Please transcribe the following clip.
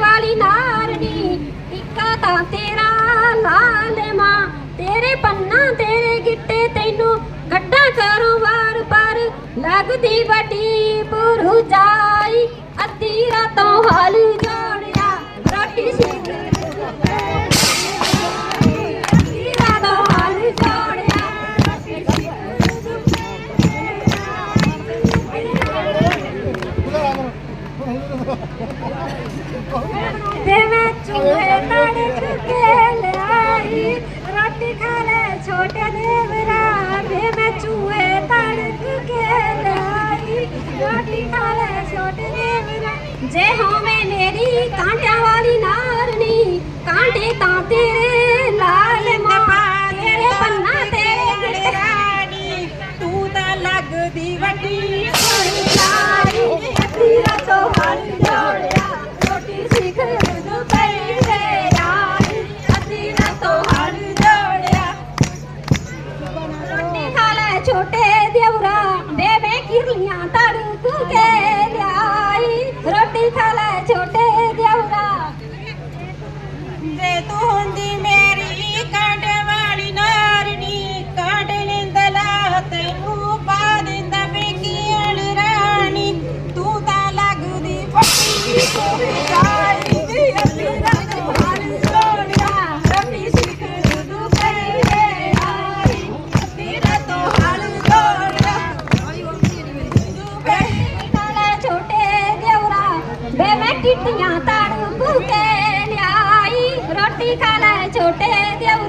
ਵਾਲੀ ਨਾਰਨੀ ਟਿੱਕਾ ਤਾਂ ਤੇਰਾ ਲਾਲ ਮਾਂ। ਤੇਰੇ ਪੰਨਾ ਤੇਰੇ ਗਿੱਟੇ ਤੈਨੂੰ ਗੱਡਾ ਕਰੋ ਵਾਰ ਪਰ ਲੱਗਦੀ ਵੱਡੀ ਪੁਰੂ ਜਾਈ ਅੱਧੀ ਰਾਤੋਂ ਹਾਲ ਤੇ ਮੈਂ ਚੂਹੇ ਤੜਕ ਕੇ ਲਿਆਈ। ਰੋਟੀ ਖਾ ਲੈ ਛੋਟੇ ਦੇਵਰਾ ਤੇ ਮੈਂ ਚੂਹੇ ਤੜਕ ਕੇ ਲਿਆਈ। ਰੋਟੀ ਖਾ ਲੈ ਛੋਟੇ ਦੇਵਰਾ ਜੇ ਹੋਵੇਂ ਮੇਰੀ ਕਾਂਟਿਆਂ ਵਾਲੀ ਨਾਰਨੀ ਕਾਂਟੇ ਤਾਂ ਤੇਰੇ ਲਾਲ ਮਾਂ ਤੇਰੇ ਪੰਨਾ ਤੇਰੇ ਰਾਣੀ ਤੂੰ ਤਾਂ ਲੱਗਦੀ ਵੱਡੀ। ਛੋਟੇ ਕਿੱਟੀਆਂ ਤੜਕ ਕੇ ਲਿਆਈ ਰੋਟੀ ਖਾ ਲੈ ਛੋਟੇ ਦਿਉਰਾ